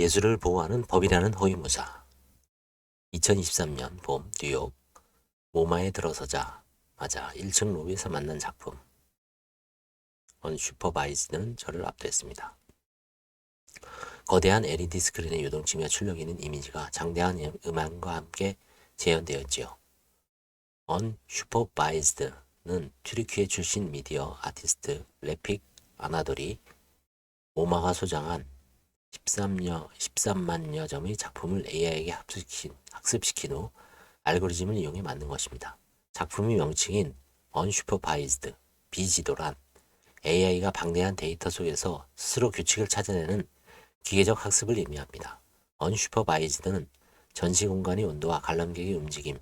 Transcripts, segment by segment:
예술을 보호하는 법이라는 허위무사 2023년 봄 뉴욕 모마에 들어서자 마자 1층 로비에서 만난 작품 언슈퍼바이즈는 저를 압도했습니다. 거대한 LED 스크린에 요동치며 출력 있는 이미지가 장대한 음- 음향과 함께 재현되었지요. 언 슈퍼바이즈드는 튀르키예 출신 미디어 아티스트 레픽 아나돌이 모마가 소장한 13여, 13만여 점의 작품을 AI에게 학습시킨, 학습시킨 후 알고리즘을 이용해 만든 것입니다. 작품의 명칭인 Unsupervised, 비지도란 AI가 방대한 데이터 속에서 스스로 규칙을 찾아내는 기계적 학습을 의미합니다. Unsupervised는 전시 공간의 온도와 관람객의 움직임,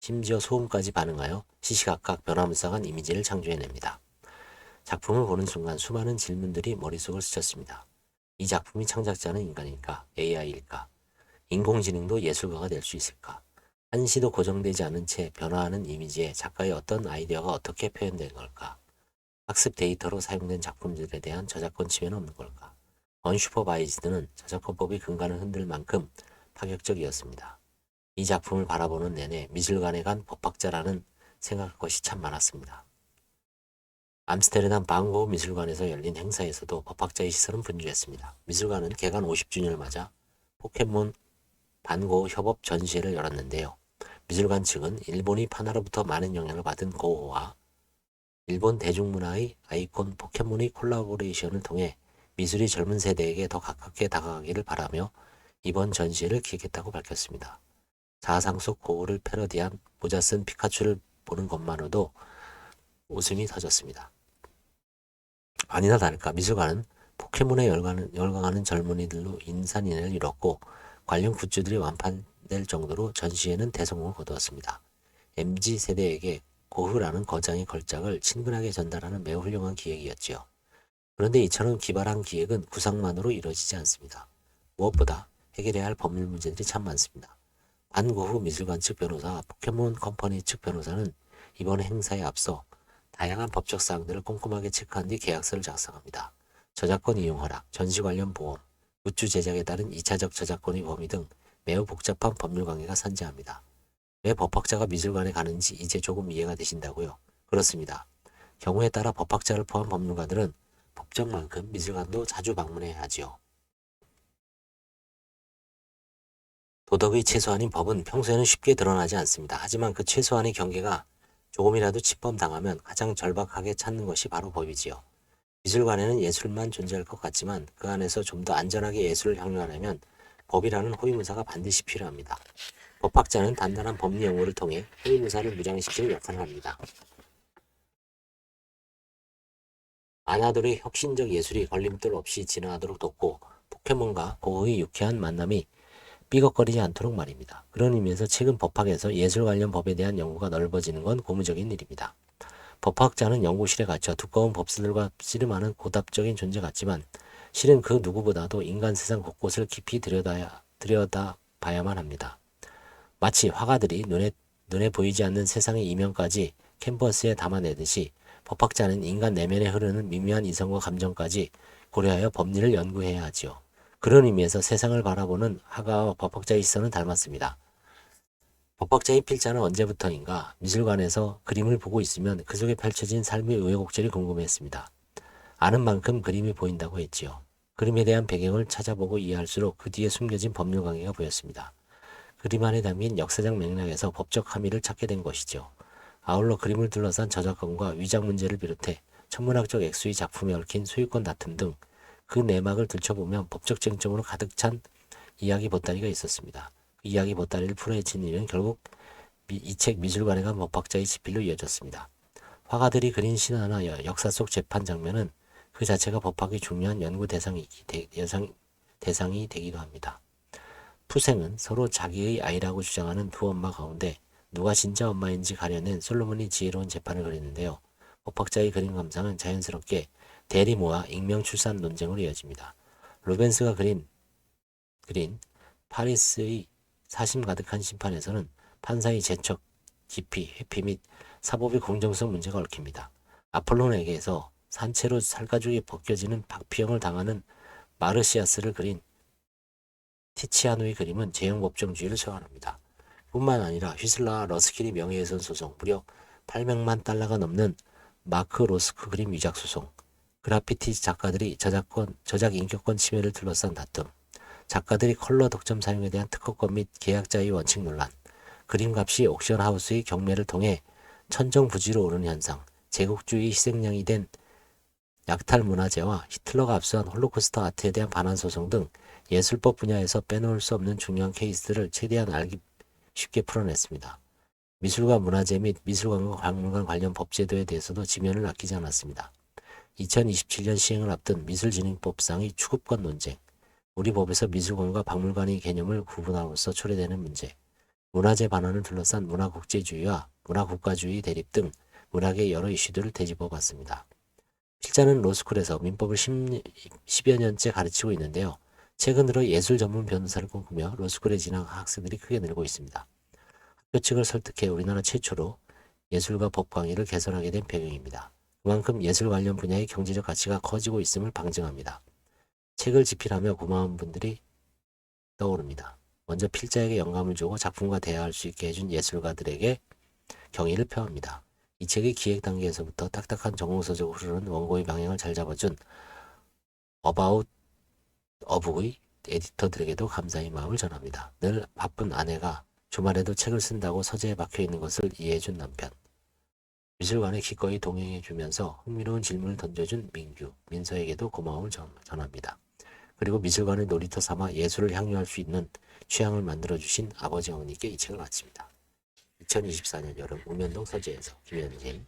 심지어 소음까지 반응하여 시시각각 변화무쌍한 이미지를 창조해냅니다. 작품을 보는 순간 수많은 질문들이 머릿속을 스쳤습니다. 이 작품의 창작자는 인간일까? AI일까? 인공지능도 예술가가 될 수 있을까? 한시도 고정되지 않은 채 변화하는 이미지에 작가의 어떤 아이디어가 어떻게 표현된 걸까? 학습 데이터로 사용된 작품들에 대한 저작권 침해는 없는 걸까? 언슈퍼바이즈드는 저작권법의 근간을 흔들 만큼 파격적이었습니다. 이 작품을 바라보는 내내 미술관에 간 법학자라는 생각할 것이 참 많았습니다. 암스테르담 방고 미술관에서 열린 행사에서도 법학자의 시선은 분주했습니다. 미술관은 개관 50주년을 맞아 포켓몬 반고 협업 전시회를 열었는데요. 미술관 측은 일본이 파나로부터 많은 영향을 받은 고호와 일본 대중문화의 아이콘 포켓몬의 콜라보레이션을 통해 미술이 젊은 세대에게 더 가깝게 다가가기를 바라며 이번 전시회를 기획했다고 밝혔습니다. 자상 속 고우를 패러디한 모자 쓴 피카츄를 보는 것만으로도 웃음이 터졌습니다. 아니나 다를까 미술관은 포켓몬에 열광하는, 열광하는 젊은이들로 인산인해를 이뤘고 관련 굿즈들이 완판될 정도로 전시회는 대성공을 거두었습니다. MZ 세대에게 고흐라는 거장의 걸작을 친근하게 전달하는 매우 훌륭한 기획이었지요. 그런데 이처럼 기발한 기획은 구상만으로 이루어지지 않습니다. 무엇보다 해결해야 할 법률 문제들이 참 많습니다. 반고흐 미술관 측 변호사, 포켓몬 컴퍼니 측 변호사는 이번 행사에 앞서 다양한 법적 사항들을 꼼꼼하게 체크한 뒤 계약서를 작성합니다. 저작권 이용 허락, 전시 관련 보험, 굿즈 제작에 따른 2차적 저작권의 범위 등 매우 복잡한 법률 관계가 산재합니다. 왜 법학자가 미술관에 가는지 이제 조금 이해가 되신다고요? 그렇습니다. 경우에 따라 법학자를 포함 법률가들은 법정만큼 미술관도 자주 방문해야 하지요. 도덕의 최소한인 법은 평소에는 쉽게 드러나지 않습니다. 하지만 그 최소한의 경계가 조금이라도 침범당하면 가장 절박하게 찾는 것이 바로 법이지요. 미술관에는 예술만 존재할 것 같지만 그 안에서 좀 더 안전하게 예술을 향유하려면 법이라는 호위무사가 반드시 필요합니다. 법학자는 단단한 법리 연구를 통해 호위무사를 무장시키는 역할을 합니다. 아나돌의 혁신적 예술이 걸림돌 없이 진화하도록 돕고 포켓몬과 고흐의 유쾌한 만남이 삐걱거리지 않도록 말입니다. 그런 의미에서 최근 법학에서 예술 관련 법에 대한 연구가 넓어지는 건 고무적인 일입니다. 법학자는 연구실에 갇혀 두꺼운 법수들과 씨름하는 고답적인 존재 같지만 실은 그 누구보다도 인간 세상 곳곳을 깊이 들여다야, 들여다봐야만 합니다. 마치 화가들이 눈에, 눈에 보이지 않는 세상의 이면까지 캔버스에 담아내듯이 법학자는 인간 내면에 흐르는 미묘한 이성과 감정까지 고려하여 법리를 연구해야 하지요. 그런 의미에서 세상을 바라보는 화가와 법학자의 시선은 닮았습니다. 법학자의 필자는 언제부터인가 미술관에서 그림을 보고 있으면 그 속에 펼쳐진 삶의 우여곡절이 궁금했습니다. 아는 만큼 그림이 보인다고 했지요. 그림에 대한 배경을 찾아보고 이해할수록 그 뒤에 숨겨진 법률 관계가 보였습니다. 그림 안에 담긴 역사적 맥락에서 법적 함의를 찾게 된 것이죠. 아울러 그림을 둘러싼 저작권과 위작 문제를 비롯해 천문학적 액수의 작품에 얽힌 소유권 다툼 등 그 내막을 들춰보면 법적 쟁점으로 가득 찬 이야기 보따리가 있었습니다. 그 이야기 보따리를 풀어헤친 일은 결국 이 책 미술관에 간 법학자의 지필로 이어졌습니다. 화가들이 그린 신화나 여- 역사 속 재판 장면은 그 자체가 법학의 중요한 연구 대상이, 대, 여상, 대상이 되기도 합니다. 푸생은 서로 자기의 아이라고 주장하는 두 엄마 가운데 누가 진짜 엄마인지 가려낸 솔로몬이 지혜로운 재판을 그리는데요. 법학자의 그림 감상은 자연스럽게 대리모와 익명 출산 논쟁으로 이어집니다. 루벤스가 그린 그린 파리스의 사심 가득한 심판에서는 판사의 재척, 깊이, 회피 및 사법의 공정성 문제가 얽힙니다. 아폴론에게서 산채로 살가죽이 벗겨지는 박피형을 당하는 마르시아스를 그린 티치아노의 그림은 제형 법정주의를 소환합니다. 뿐만 아니라 휘슬러와 러스킬이 명예훼손 소송, 무려 800만 달러가 넘는 마크 로스크 그림 위작 소송, 그래피티 작가들이 저작권, 저작 인격권 침해를 둘러싼 다툼, 작가들이 컬러 독점 사용에 대한 특허권 및 계약자의 원칙 논란, 그림값이 옥션 하우스의 경매를 통해 천정부지로 오르는 현상, 제국주의 희생양이 된 약탈 문화재와 히틀러가 압수한 홀로코스트 아트에 대한 반환 소송 등 예술법 분야에서 빼놓을 수 없는 중요한 케이스들을 최대한 알기 쉽게 풀어냈습니다. 미술과 문화재 및 미술관과 박물관 관련 법제도에 대해서도 지면을 아끼지 않았습니다. 2027년 시행을 앞둔 미술진흥법상의 추구권 논쟁, 우리 법에서 미술관과 박물관의 개념을 구분함으로써 초래되는 문제, 문화재 반환을 둘러싼 문화국제주의와 문화국가주의 대립 등 문학의 여러 이슈들을 되짚어 봤습니다. 필자는 로스쿨에서 민법을 10, 10여 년째 가르치고 있는데요. 최근 들어 예술 전문 변호사를 꿈꾸며 로스쿨에 진학 학생들이 크게 늘고 있습니다. 학교 측을 설득해 우리나라 최초로 예술과 법 강의를 개설하게 된 배경입니다. 그만큼 예술 관련 분야의 경제적 가치가 커지고 있음을 방증합니다. 책을 집필하며 고마운 분들이 떠오릅니다. 먼저 필자에게 영감을 주고 작품과 대화할 수 있게 해준 예술가들에게 경의를 표합니다. 이 책의 기획 단계에서부터 딱딱한 정홍서적으로 흐르는 원고의 방향을 잘 잡아준 어바웃 어북의 에디터들에게도 감사의 마음을 전합니다. 늘 바쁜 아내가 주말에도 책을 쓴다고 서재에 박혀 있는 것을 이해해준 남편. 미술관에 기꺼이 동행해주면서 흥미로운 질문을 던져준 민규, 민서에게도 고마움을 전- 전합니다. 그리고 미술관을 놀이터 삼아 예술을 향유할 수 있는 취향을 만들어주신 아버지 어머니께 이 책을 바칩니다. 2024년 여름 우면동 서재에서 김현진